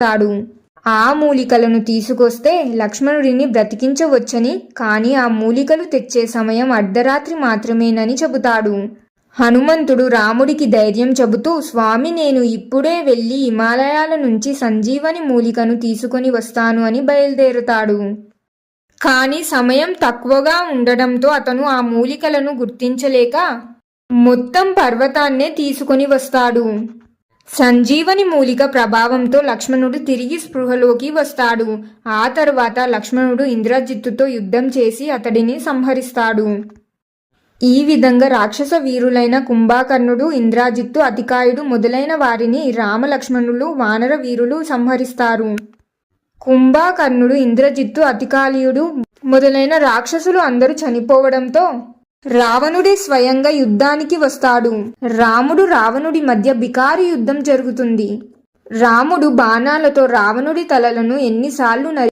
తాడు. ఆ మూలికలను తీసుకొస్తే లక్ష్మణుడిని బ్రతికించవచ్చని కానీ ఆ మూలికలు తెచ్చే సమయం అర్ధరాత్రి మాత్రమేనని చెబుతాడు. హనుమంతుడు రాముడికి ధైర్యం చెబుతూ స్వామి నేను ఇప్పుడే వెళ్ళి హిమాలయాల నుంచి సంజీవని మూలికను తీసుకొని వస్తాను అని బయలుదేరుతాడు. కానీ సమయం తక్కువగా ఉండడంతో అతను ఆ మూలికలను గుర్తించలేక మొత్తం పర్వతాన్నే తీసుకొని వస్తాడు. సంజీవని మూలిక ప్రభావంతో లక్ష్మణుడు తిరిగి స్పృహలోకి వస్తాడు. ఆ తరువాత లక్ష్మణుడు ఇంద్రజిత్తుతో యుద్ధం చేసి అతడిని సంహరిస్తాడు. ఈ విధంగా రాక్షస వీరులైన కుంభాకర్ణుడు ఇంద్రాజిత్తు అతికాయుడు మొదలైన వారిని రామలక్ష్మణులు వానర వీరులు సంహరిస్తారు. కుంభాకర్ణుడు ఇంద్రజిత్తు అతికాలియుడు మొదలైన రాక్షసులు అందరూ చనిపోవడంతో రావణుడే స్వయంగా యుద్ధానికి వస్తాడు. రాముడు రావణుడి మధ్య బికారి యుద్ధం జరుగుతుంది. రాముడు బాణాలతో రావణుడి తలలను ఎన్నిసార్లు నరి